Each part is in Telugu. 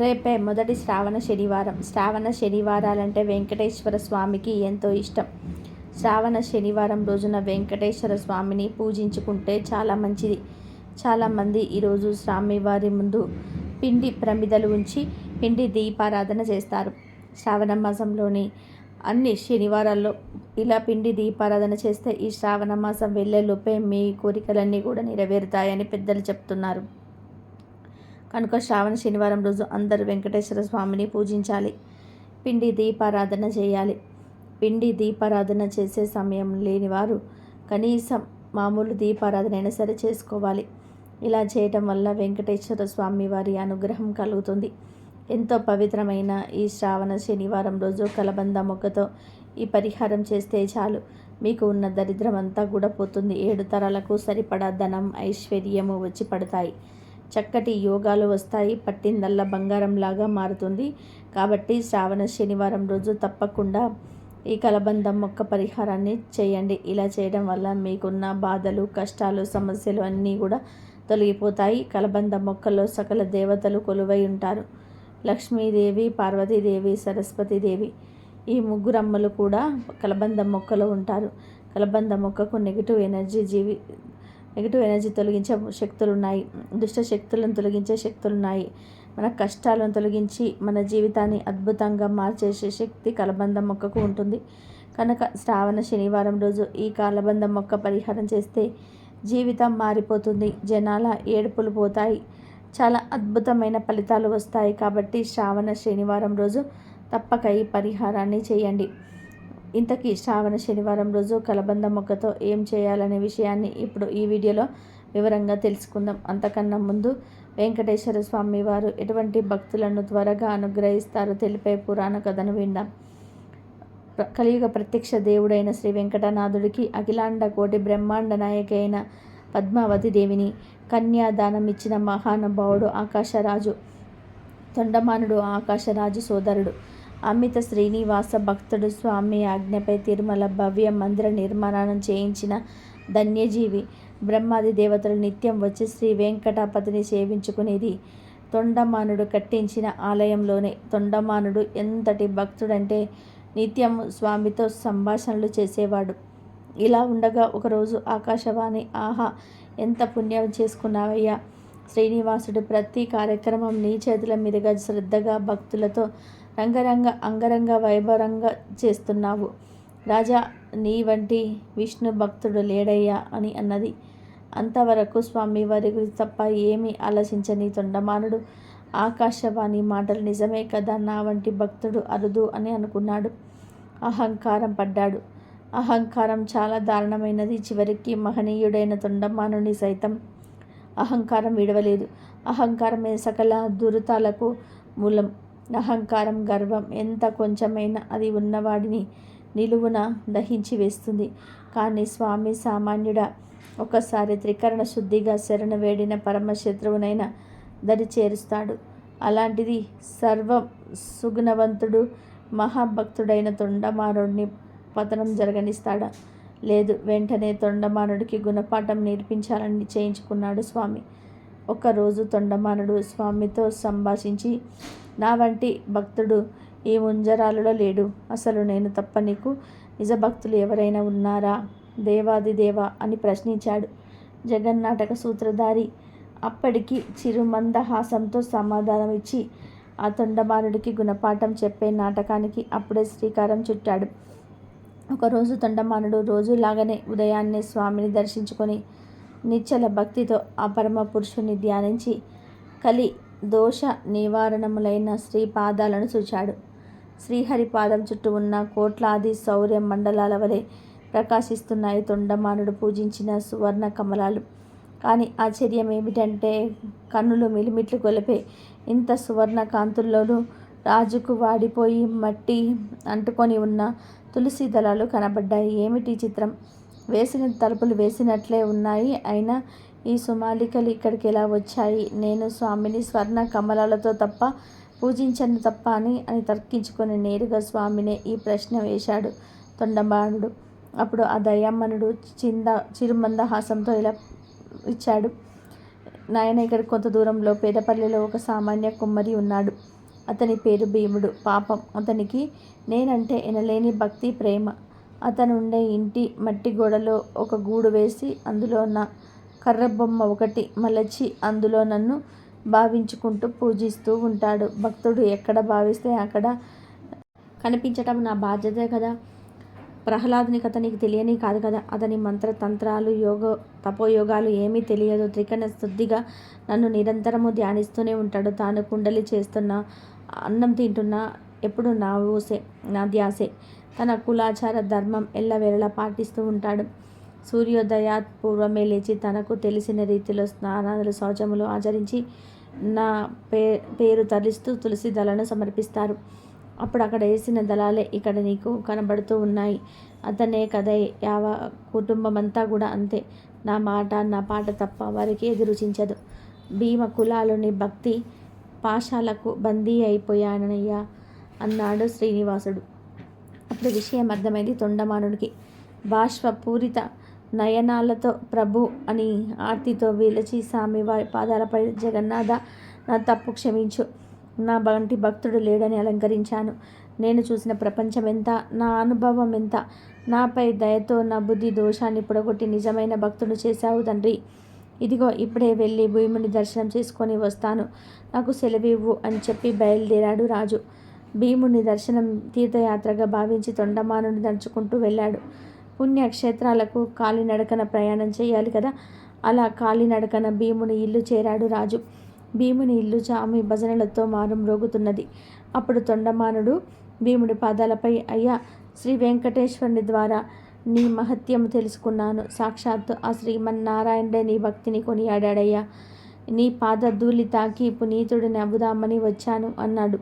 రేపే మొదటి శ్రావణ శనివారం. శ్రావణ శనివారాలంటే వెంకటేశ్వర స్వామికి ఎంతో ఇష్టం. శ్రావణ శనివారం రోజున వెంకటేశ్వర స్వామిని పూజించుకుంటే చాలా మంచిది. చాలామంది ఈరోజు స్వామివారి ముందు పిండి ప్రమిదలు ఉంచి పిండి దీపారాధన చేస్తారు. శ్రావణ మాసంలోని అన్ని శనివారాల్లో ఇలా పిండి దీపారాధన చేస్తే ఈ శ్రావణ మాసం వెళ్ళేలోపే మీ కోరికలన్నీ కూడా నెరవేరుతాయని పెద్దలు చెప్తున్నారు. కనుక శ్రావణ శనివారం రోజు అందరూ వెంకటేశ్వర స్వామిని పూజించాలి. పిండి దీపారాధన చేయాలి. పిండి దీపారాధన చేసే సమయం లేని వారు కనీసం మామూలు దీపారాధన అయినా సరే చేసుకోవాలి. ఇలా చేయటం వల్ల వెంకటేశ్వర స్వామి వారి అనుగ్రహం కలుగుతుంది. ఎంతో పవిత్రమైన ఈ శ్రావణ శనివారం రోజు కలబంద మొక్కతో ఈ పరిహారం చేస్తే చాలు. మీకు ఉన్న దరిద్రం అంతా కూడా పోతుంది. ఏడు తరాలకు సరిపడా ధనం ఐశ్వర్యము వచ్చి పడతాయి. చక్కటి యోగాలు వస్తాయి. పట్టిందల్లా బంగారంలాగా మారుతుంది. కాబట్టి శ్రావణ శనివారం రోజు తప్పకుండా ఈ కలబంద మొక్క పరిహారాన్ని చేయండి. ఇలా చేయడం వల్ల మీకున్న బాధలు కష్టాలు సమస్యలు అన్నీ కూడా తొలగిపోతాయి. కలబంద మొక్కల్లో సకల దేవతలు కొలువై ఉంటారు. లక్ష్మీదేవి పార్వతీదేవి సరస్వతీదేవి ఈ ముగ్గురమ్మలు కూడా కలబంద మొక్కలో ఉంటారు. కలబంద మొక్కకు నెగిటివ్ ఎనర్జీ జీవి నెగిటివ్ ఎనర్జీ తొలగించే శక్తులు ఉన్నాయి దుష్ట శక్తులను తొలగించే శక్తులు ఉన్నాయి మన కష్టాలను తొలగించి మన జీవితాన్ని అద్భుతంగా మార్చేసే శక్తి కలబంద మొక్కకు ఉంటుంది. కనుక శ్రావణ శనివారం రోజు ఈ కలబంద మొక్క పరిహారం చేస్తే జీవితం మారిపోతుంది. జనాల ఏడుపులు పోతాయి. చాలా అద్భుతమైన ఫలితాలు వస్తాయి. కాబట్టి శ్రావణ శనివారం రోజు తప్పక ఈ పరిహారాన్ని చేయండి. ఇంతకీ శ్రావణ శనివారం రోజు కలబంద మొక్కతో ఏం చేయాలనే విషయాన్ని ఇప్పుడు ఈ వీడియోలో వివరంగా తెలుసుకుందాం. అంతకన్నా ముందు వెంకటేశ్వర స్వామి వారు ఎటువంటి భక్తులను త్వరగా అనుగ్రహిస్తారో తెలిపే పురాణ కథను విందాం. కలియుగ ప్రత్యక్ష దేవుడైన శ్రీ వెంకటనాథుడికి అఖిలాండ కోటి బ్రహ్మాండ నాయక అయిన పద్మావతి దేవిని కన్యాదానం ఇచ్చిన మహానుభావుడు ఆకాశరాజు తొండమానుడు ఆకాశరాజు సోదరుడు అమిత శ్రీనివాస భక్తుడు స్వామి ఆజ్ఞపై తిరుమల భవ్య మందిర నిర్మాణం చేయించిన ధన్యజీవి. బ్రహ్మాది దేవతలు నిత్యం వచ్చి శ్రీ వెంకటాపతిని సేవించుకునేది. తొండమానుడు కట్టించిన ఆలయంలోనే తొండమానుడు ఎంతటి భక్తుడంటే నిత్యం స్వామితో సంభాషణలు చేసేవాడు. ఇలా ఉండగా ఒకరోజు ఆకాశవాణి ఆహా ఎంత పుణ్యం చేసుకున్నావయ్యా. శ్రీనివాసుడు ప్రతి కార్యక్రమం నీ చేతుల మీదుగా శ్రద్ధగా భక్తులతో రంగరంగ అంగరంగ వైభవంగా చేస్తున్నావు. రాజా నీ వంటి విష్ణు భక్తుడు లేడయ్యా అని అన్నది. అంతవరకు స్వామి వారి గురించి తప్ప ఏమీ ఆలోచించని తొండమానుడు. ఆకాశవాణి మాటలు నిజమే కదా నా వంటి భక్తుడు అరుదు అని అనుకున్నాడు. అహంకారం పడ్డాడు. అహంకారం చాలా దారుణమైనది. చివరికి మహనీయుడైన తొండమానుని సైతం అహంకారం విడవలేదు. అహంకారమే సకల దురితాలకు మూలం. అహంకారం గర్వం ఎంత కొంచెమైనా అది ఉన్నవాడిని నిలువున దహించి వేస్తుంది. కానీ స్వామి సామాన్యుడ ఒకసారి త్రికరణ శుద్ధిగా శరణ వేడిన పరమశత్రువునైనా దరి చేరుస్తాడు. అలాంటిది సర్వం సుగుణవంతుడు మహాభక్తుడైన తొండమానుడిని పతనం జరగనిస్తాడా? లేదు వెంటనే తొండమానుడికి గుణపాఠం నేర్పించాలని చేయించుకున్నాడు స్వామి. ఒకరోజు తొండమానుడు స్వామితో సంభాషించి నా వంటి భక్తుడు ఈ ముంజరాలలో లేడు. అసలు నేను తప్ప నీకు నిజ భక్తులు ఎవరైనా ఉన్నారా? దేవాదిదేవ అని ప్రశ్నించాడు. జగన్నాటక సూత్రధారి అప్పటికి చిరుమందహాసంతో సమాధానం ఇచ్చి ఆ తొండమానుడికి గుణపాఠం చెప్పే నాటకానికి అప్పుడే శ్రీకారం చుట్టాడు. ఒకరోజు తొండమానుడు రోజులాగానే ఉదయాన్నే స్వామిని దర్శించుకొని నిచ్చల భక్తితో ఆ పరమ పురుషుని ధ్యానించి కలి దోష నివారణములైన శ్రీ పాదాలను చూచాడు. శ్రీహరి పాదం చుట్టూ ఉన్న కోట్లాది శౌర్య మండలాల వలె ప్రకాశిస్తున్నాయి తొండమానుడు పూజించిన సువర్ణ కమలాలు. కానీ ఆశ్చర్యం ఏమిటంటే కన్నులు మిలిమిట్లు కొలిపే ఇంత సువర్ణ కాంతుల్లోనూ రాజుకు వాడిపోయి మట్టి అంటుకొని ఉన్న తులసి దళాలు కనబడ్డాయి. ఏమిటి చిత్రం? వేసిన తలుపులు వేసినట్లే ఉన్నాయి. అయినా ఈ సుమాలికలు ఇక్కడికి ఎలా వచ్చాయి? నేను స్వామిని స్వర్ణ కమలాలతో తప్ప పూజించను తప్ప అని అని తర్కించుకొని నేరుగా స్వామినే ఈ ప్రశ్న వేశాడు తొండబాణుడు. అప్పుడు ఆ దయమ్మనుడు చింద చిరుమందహాసంతో ఇలా ఇచ్చాడు. నాయన ఇక్కడ కొంత దూరంలో పేదపల్లిలో ఒక సామాన్య కుమ్మరి ఉన్నాడు. అతని పేరు భీముడు. పాపం అతనికి నేనంటే ఎనలేని భక్తి ప్రేమ. అతను ఉండే ఇంటి మట్టి గోడలో ఒక గూడు వేసి అందులో నా కర్ర బొమ్మ ఒకటి మలచి అందులో నన్ను భావించుకుంటూ పూజిస్తూ ఉంటాడు. భక్తుడు ఎక్కడ భావిస్తే అక్కడ కనిపించటం నా బాధ్యతే కదా. ప్రహ్లాదుని కథ నీకు తెలియని కాదు కదా. అతని మంత్రతంత్రాలు యోగ తపోయోగాలు ఏమీ తెలియదు. త్రికరణ శుద్ధిగా నన్ను నిరంతరము ధ్యానిస్తూనే ఉంటాడు. తాను కుండలి చేస్తున్న అన్నం తింటున్నా ఎప్పుడు నా ఊసే నా ధ్యాసే. తన కులాచార ధర్మం ఎల్లవేళలా పాటిస్తూ ఉంటాడు. సూర్యోదయాత్ పూర్వమే లేచి తనకు తెలిసిన రీతిలో స్నానాలు శౌచములు ఆచరించి నా పే పేరు తరిస్తూ తులసి దళను సమర్పిస్తారు. అప్పుడు అక్కడ వేసిన దళాలే ఇక్కడ నీకు కనబడుతూ ఉన్నాయి. అతనే కథ యావ కుటుంబం అంతా కూడా అంతే. నా మాట నా పాట తప్ప వారికి ఎదురుచించదు. భీమ కులాలోని భక్తి పాశాలకు బందీ అయిపోయానయ్యా అన్నాడు శ్రీనివాసుడు. ఇప్పుడు విషయం అర్థమైంది తొండమానుడికి. బాష్పపూరిత నయనాలతో ప్రభు అని ఆర్తితో వీలచి స్వామి వారి పాదాలపై జగన్నాథ నా తప్పు క్షమించు. నా బంటి భక్తుడు లేడని అలంకరించాను. నేను చూసిన ప్రపంచం ఎంత నా అనుభవం ఎంత? నాపై దయతో నా బుద్ధి దోషాన్ని పొడగొట్టి నిజమైన భక్తుడు చేశావు తండ్రి. ఇదిగో ఇప్పుడే వెళ్ళి భూమిని దర్శనం చేసుకొని వస్తాను. నాకు సెలవివ్వు అని చెప్పి బయలుదేరాడు రాజు. భీముని దర్శనం తీర్థయాత్రగా భావించి తొండమానుని దంచుకుంటూ వెళ్ళాడు. పుణ్యక్షేత్రాలకు కాలినడకన ప్రయాణం చేయాలి కదా? అలా కాలినడకన భీముని ఇల్లు చేరాడు రాజు. భీముని ఇల్లు చామి భజనలతో మారం రోగుతున్నది. అప్పుడు తొండమానుడు భీముడి పాదాలపై అయ్యా శ్రీ వెంకటేశ్వరుని ద్వారా నీ మహత్యం తెలుసుకున్నాను. సాక్షాత్తు ఆ శ్రీమన్నారాయణుడే నీ భక్తిని కొనియాడాడయ్యా. నీ పాద ధూళి తాకి పునీతుడిని అవ్వుదామని వచ్చాను అన్నాడు.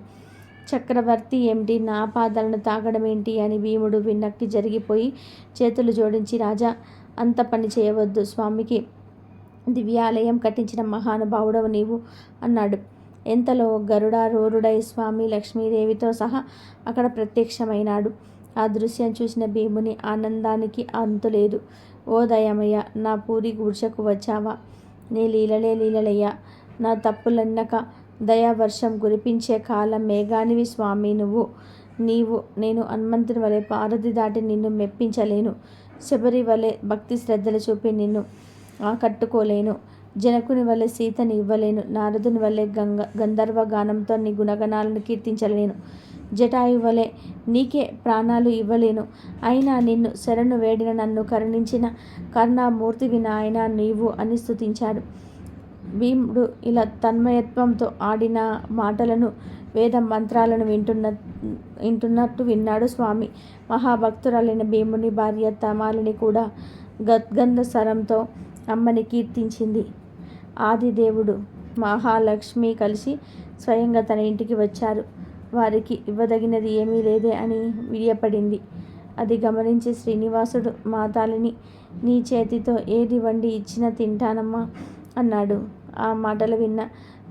చక్రవర్తి ఏమిటి నా పాదాలను తాగడం ఏంటి అని భీముడు విన్నక్కి జరిగిపోయి చేతులు జోడించి రాజా అంత పని చేయవద్దు స్వామికి. దివ్యాలయం కట్టించిన మహానుభావుడవు నీవు అన్నాడు. ఎంతలో గరుడారూరుడై స్వామి లక్ష్మీదేవితో సహా అక్కడ ప్రత్యక్షమైనాడు. ఆ దృశ్యం చూసిన భీముని ఆనందానికి అంతులేదు ఓ దయమయ్య నా పూరి గుడిసెకు వచ్చావా? నీ లీలలే లీలలయ్యా నా తప్పులన్నక దయావర్షం కురిపించే కాలం మేఘానివి స్వామి నువ్వు. నీవు నేను హనుమంతుని వలె పారుది దాటి నిన్ను మెప్పించలేను. శబరి వలె భక్తి శ్రద్ధలు చూపి నిన్ను ఆకట్టుకోలేను. జనకుని వల్లే సీతని ఇవ్వలేను. నారదుని వల్లే గంగ గంధర్వ గానంతో నీ గుణగణాలను కీర్తించలేను. జటాయు వలె నీకే ప్రాణాలు ఇవ్వలేను. అయినా నిన్ను శరణు వేడిన నన్ను కరుణించిన కరుణామూర్తివి నాయన నీవు అని స్తుతించాడు. భీముడు ఇలా తన్మయత్వంతో ఆడిన మాటలను వేద మంత్రాలను వింటున్న వింటున్నట్టు విన్నాడు స్వామి. మహాభక్తురాలైన భీముని భార్య తమాలిని కూడా గద్గంధ స్వరంతో అమ్మని కీర్తించింది. ఆదిదేవుడు మహాలక్ష్మి కలిసి స్వయంగా తన ఇంటికి వచ్చారు. వారికి ఇవ్వదగినది ఏమీ లేదే అని విడియపడింది. అది గమనించి శ్రీనివాసుడు మాతాలిని నీ చేతితో ఏది వండి ఇచ్చినా తింటానమ్మా. అన్నాడు. ఆ మాటలు విన్న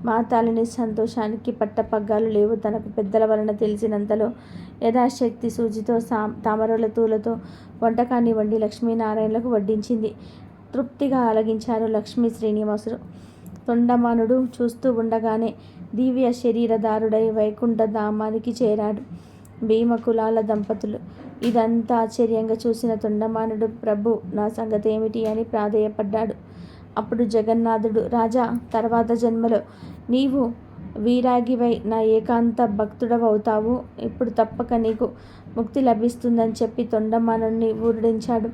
మా తాలిని సంతోషానికి పట్టపగ్గాలు లేవు. తనకు పెద్దల వలన తెలిసినంతలో యథాశక్తి సూచితో సా తామరల తూలతో వంటకాన్ని వండి లక్ష్మీనారాయణలకు వడ్డించింది. తృప్తిగా ఆలగించారు లక్ష్మీ శ్రీనివాసుడు తొండమానుడు చూస్తూ ఉండగానే దివ్య శరీరదారుడై వైకుంఠ ధామానికి చేరాడు. భీమ కులాల దంపతులు. ఇదంతా ఆశ్చర్యంగా చూసిన తొండమానుడు ప్రభు నా సంగతి ఏమిటి అని ప్రాధేయపడ్డాడు. అప్పుడు జగన్నాథుడు రాజా తర్వాత జన్మలో నీవు వీరాగివై నా ఏకాంత భక్తుడవవుతావు. ఇప్పుడు తప్పక నీకు ముక్తి లభిస్తుందని చెప్పి తొండమానుడిని ఊరడించాడు.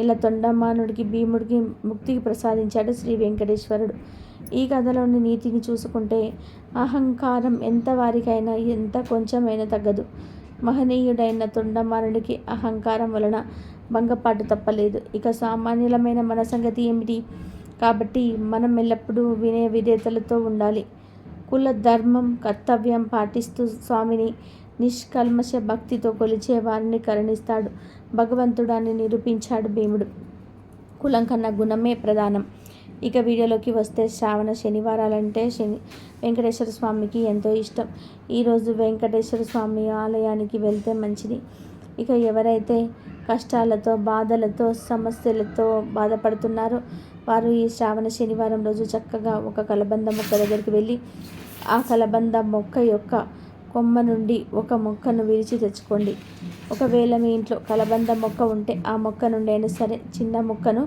ఇలా తొండమానుడికి భీముడికి ముక్తికి ప్రసాదించాడు శ్రీ వెంకటేశ్వరుడు. ఈ కథలోని నీతిని చూసుకుంటే అహంకారం ఎంత వారికైనా ఎంత కొంచెమైనా తగ్గదు. మహనీయుడైన తొండమానుడికి అహంకారం వలన భంగపాటు తప్పలేదు. ఇక సామాన్యులమైన మన సంగతి ఏమిటి? కాబట్టి మనం ఎల్లప్పుడూ వినయ విధేతలతో ఉండాలి. కుల ధర్మం కర్తవ్యం పాటిస్తూ స్వామిని నిష్కల్మష భక్తితో కొలిచే వారిని కరుణిస్తాడు. భగవంతుడాన్ని నిరూపించాడు భీముడు. కులం కన్నా గుణమే ప్రధానం. ఇక వీడియోలోకి వస్తే శ్రావణ శనివారాలంటే శని వెంకటేశ్వర స్వామికి ఎంతో ఇష్టం. ఈరోజు వెంకటేశ్వర స్వామి ఆలయానికి వెళ్తే మంచిది. ఇక ఎవరైతే కష్టాలతో బాధలతో సమస్యలతో బాధపడుతున్నారో వారు ఈ శ్రావణ శనివారం రోజు చక్కగా ఒక కలబంద మొక్క దగ్గరికి వెళ్ళి ఆ కలబంద మొక్క యొక్క కొమ్మ నుండి ఒక మొక్కను విరిచి తెచ్చుకోండి. ఒకవేళ మీ ఇంట్లో కలబంద మొక్క ఉంటే ఆ మొక్క నుండి అయినా సరే చిన్న మొక్కను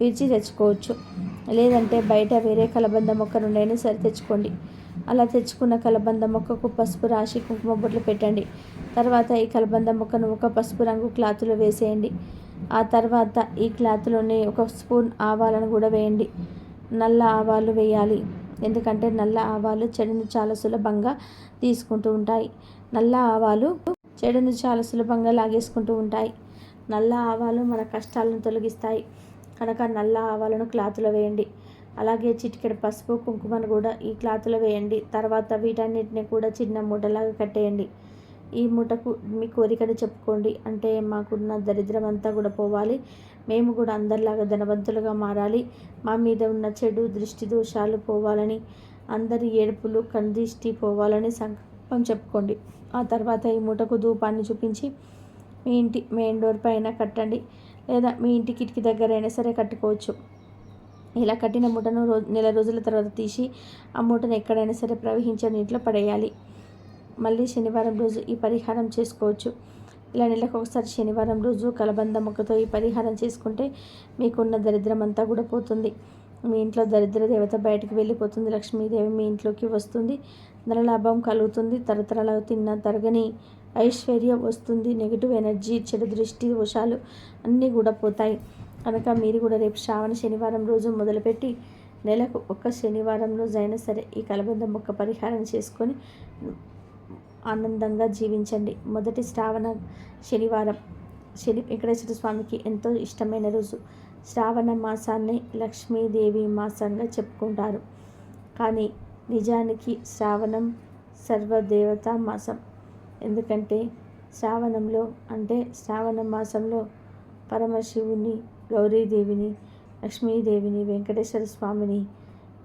విరిచి తెచ్చుకోవచ్చు. లేదంటే బయట వేరే కలబంద మొక్క నుండి అయినా సరే తెచ్చుకోండి. అలా తెచ్చుకున్న కలబంద మొక్కకు పసుపు రాసి కుంకుమ బొట్లు పెట్టండి. తర్వాత ఈ కలబంద మొక్కను ఒక పసుపు రంగు క్లాత్లో వేసేయండి. ఆ తర్వాత ఈ క్లాత్లోనే ఒక స్పూన్ ఆవాలను కూడా వేయండి. నల్ల ఆవాలు వేయాలి. ఎందుకంటే నల్ల ఆవాలు చెడుని చాలా సులభంగా తీసుకుంటూ ఉంటాయి. నల్ల ఆవాలు చెడుని చాలా సులభంగా లాగేసుకుంటూ ఉంటాయి. నల్ల ఆవాలు మన కష్టాలను తొలగిస్తాయి. కనుక నల్ల ఆవాలను క్లాత్లో వేయండి. అలాగే చిటికెడు పసుపు కుంకుమను కూడా ఈ క్లాత్లో వేయండి. తర్వాత వీటన్నిటిని కూడా చిన్న మూటలాగా కట్టేయండి. ఈ మూటకు మీ కోరికను చెప్పుకోండి. అంటే మాకున్న దరిద్రం అంతా కూడా పోవాలి. మేము కూడా అందరిలాగా ధనవంతులుగా మారాలి. మా మీద ఉన్న చెడు దృష్టి దోషాలు పోవాలని అందరి ఏడుపులు కందిష్టి పోవాలని సంకల్పం చెప్పుకోండి. ఆ తర్వాత ఈ మూటకు ధూపాన్ని చూపించి మీ ఇంటి మెయిన్ డోర్ పైన కట్టండి. లేదా మీ ఇంటి కిటికీ దగ్గర అయినా సరే కట్టుకోవచ్చు. ఇలా కట్టిన మూటను రో నెల రోజుల తర్వాత తీసి ఆ మూటను ఎక్కడైనా సరే ప్రవహించే నీటిలో పడేయాలి. మళ్ళీ శనివారం రోజు ఈ పరిహారం చేసుకోవచ్చు. ఇలా నెలకు ఒకసారి శనివారం రోజు కలబంద మొక్కతో ఈ పరిహారం చేసుకుంటే మీకున్న దరిద్రం అంతా కూడా పోతుంది. మీ ఇంట్లో దరిద్ర దేవత బయటకు వెళ్ళిపోతుంది. లక్ష్మీదేవి మీ ఇంట్లోకి వస్తుంది. ధనలాభం కలుగుతుంది. తరతరాలు తిన్న తరగని ఐశ్వర్యం వస్తుంది. నెగిటివ్ ఎనర్జీ చెడు దృష్టి వశాలు అన్నీ కూడా పోతాయి. కనుక మీరు కూడా రేపు శ్రావణ శనివారం రోజు మొదలుపెట్టి నెలకు ఒక్క శనివారం రోజు అయినా సరే ఈ కలబంద మొక్క పరిహారం చేసుకొని ఆనందంగా జీవించండి. మొదటి శ్రావణ శనివారం శని వెంకటేశ్వర స్వామికి ఎంతో ఇష్టమైన రోజు. శ్రావణ మాసాన్ని లక్ష్మీదేవి మాసంగా చెప్పుకుంటారు. కానీ నిజానికి శ్రావణం సర్వదేవత మాసం. ఎందుకంటే శ్రావణంలో అంటే శ్రావణ మాసంలో పరమశివుని గౌరీదేవిని లక్ష్మీదేవిని వెంకటేశ్వర స్వామిని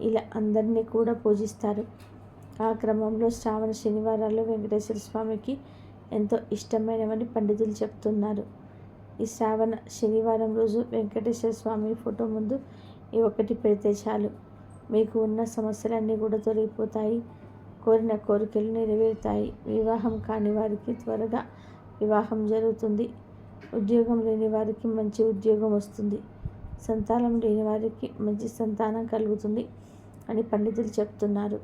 ఇలా అందరినీ కూడా పూజిస్తారు. ఆ క్రమంలో శ్రావణ శనివారాల్లో వెంకటేశ్వర స్వామికి ఎంతో ఇష్టమైనవని పండితులు చెప్తున్నారు. ఈ శ్రావణ శనివారం రోజు వెంకటేశ్వర స్వామి ఫోటో ముందు ఈ ఒకటి పెడితే చాలు. మీకు ఉన్న సమస్యలన్నీ కూడా తొలగిపోతాయి. కోరిన కోరికలు నెరవేరుతాయి. వివాహం కాని వారికి త్వరగా వివాహం జరుగుతుంది. ఉద్యోగం లేని వారికి మంచి ఉద్యోగం వస్తుంది. సంతానం లేని వారికి మంచి సంతానం కలుగుతుంది అని పండితులు చెప్తున్నారు.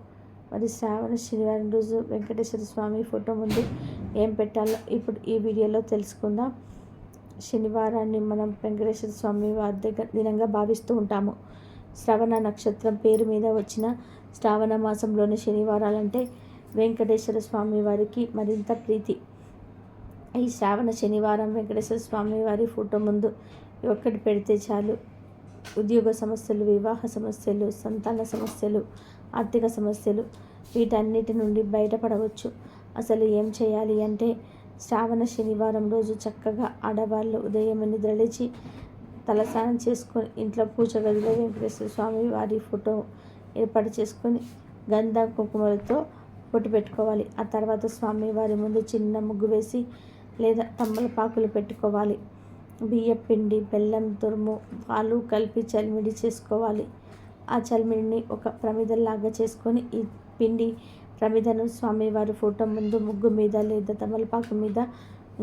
మరి శ్రావణ శనివారం రోజు వెంకటేశ్వర స్వామి ఫోటో ముందు ఏం పెట్టాలో ఇప్పుడు ఈ వీడియోలో తెలుసుకుందాం. శనివారాన్ని మనం వెంకటేశ్వర స్వామి వారి దగ్గర దినంగా భావిస్తూ ఉంటాము. శ్రవణ నక్షత్రం పేరు మీద వచ్చిన శ్రావణ మాసంలోని శనివారాలంటే వెంకటేశ్వర స్వామి వారికి మరింత ప్రీతి. ఈ శ్రావణ శనివారం వెంకటేశ్వర స్వామి వారి ఫోటో ముందు ఒక్కటి పెడితే చాలు. ఉద్యోగ సమస్యలు వివాహ సమస్యలు సంతాన సమస్యలు ఆర్థిక సమస్యలు వీటన్నిటి నుండి బయటపడవచ్చు. అసలు ఏం చేయాలి అంటే శ్రావణ శనివారం రోజు చక్కగా ఆడవాళ్ళు ఉదయం నిద్రలేచి తలస్నానం చేసుకొని ఇంట్లో పూజ గదిలో వెంకటేశ్వర స్వామి వారి ఫోటో ఏర్పాటు చేసుకొని గంధ కుంకుమలతో పొట్టు పెట్టుకోవాలి. ఆ తర్వాత స్వామి వారి ముందు చిన్న ముగ్గు వేసి లేదా తమ్మలపాకులు పెట్టుకోవాలి. బియ్యం పిండి బెల్లం తురుము పాలు కలిపి చలిమిడి చేసుకోవాలి. ఆ చలిమిడిని ఒక ప్రమిదల్లాగా చేసుకొని ఈ పిండి ప్రమిదను స్వామివారి ఫోటో ముందు ముగ్గు మీద లేదా తమలపాకు మీద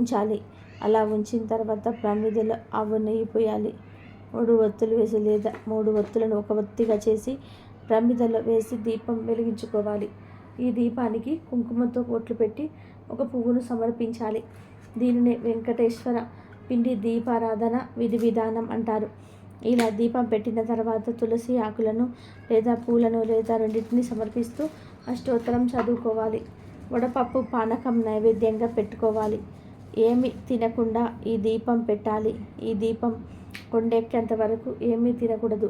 ఉంచాలి. అలా ఉంచిన తర్వాత ప్రమిదలో ఆవు నెయ్యి పోయాలి. మూడు ఒత్తులు వేసి లేదా మూడు ఒత్తులను ఒక ఒత్తిగా చేసి ప్రమిదలో వేసి దీపం వెలిగించుకోవాలి. ఈ దీపానికి కుంకుమతో కోట్లు పెట్టి ఒక పువ్వును సమర్పించాలి. దీనిని వెంకటేశ్వర పిండి దీపారాధన విధి విధానం అంటారు. ఇలా దీపం పెట్టిన తర్వాత తులసి ఆకులను లేదా పూలను లేదా రెండింటిని సమర్పిస్తూ అష్టోత్తరం చదువుకోవాలి. వడపప్పు పానకం నైవేద్యంగా పెట్టుకోవాలి. ఏమి తినకుండా ఈ దీపం పెట్టాలి. ఈ దీపం కొండెక్కేంత వరకు ఏమీ తినకూడదు.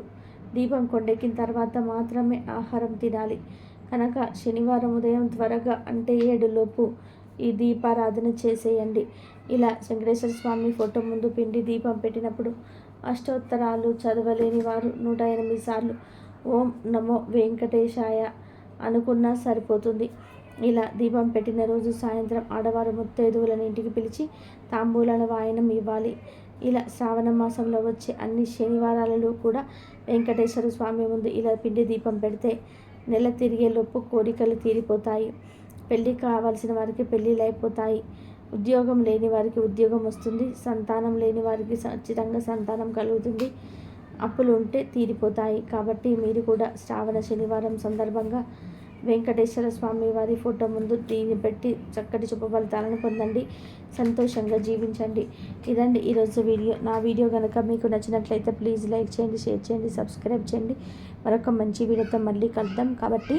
దీపం కొండెక్కిన తర్వాత మాత్రమే ఆహారం తినాలి. కనుక శనివారం ఉదయం త్వరగా అంటే ఏడులోపు ఈ దీపారాధన చేసేయండి. ఇలా వెంకటేశ్వర స్వామి ఫోటో ముందు పిండి దీపం పెట్టినప్పుడు అష్టోత్తరాలు చదవలేని వారు నూట ఎనిమిది సార్లు ఓం నమో వెంకటేశాయ అనుకున్నా సరిపోతుంది. ఇలా దీపం పెట్టిన రోజు సాయంత్రం ఆడవారు ముత్తైదువులను ఇంటికి పిలిచి తాంబూలాల వాయనం ఇవ్వాలి. ఇలా శ్రావణ మాసంలో వచ్చే అన్ని శనివారాలలో కూడా వెంకటేశ్వర స్వామి ముందు ఇలా పిండి దీపం పెడితే నెల తిరిగేలోపు కోరికలు తీరిపోతాయి. పెళ్ళి కావాల్సిన వారికి పెళ్ళిళ్ళు అయిపోతాయి. ఉద్యోగం లేని వారికి ఉద్యోగం వస్తుంది. సంతానం లేని వారికి ఖచ్చితంగా సంతానం కలుగుతుంది. అప్పులు ఉంటే తీరిపోతాయి. కాబట్టి మీరు కూడా శ్రావణ శనివారం సందర్భంగా వెంకటేశ్వర స్వామి వారి ఫోటో ముందు దీన్ని పెట్టి చక్కటి శుభ ఫలితాలను పొందండి. సంతోషంగా జీవించండి. ఇదండి ఈరోజు వీడియో. నా వీడియో కనుక మీకు నచ్చినట్లయితే ప్లీజ్ లైక్ చేయండి షేర్ చేయండి సబ్స్క్రైబ్ చేయండి. మరొక మంచి వీడియోతో మళ్ళీ కలుద్దాం. కాబట్టి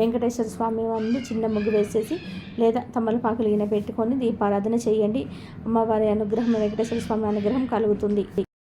వెంకటేశ్వర స్వామి వారిని చిన్న ముగ్గు వేసేసి లేదా తమలపాకులు ఈయన పెట్టుకొని దీపారాధన చేయండి. అమ్మవారి అనుగ్రహం వెంకటేశ్వర స్వామి అనుగ్రహం కలుగుతుంది.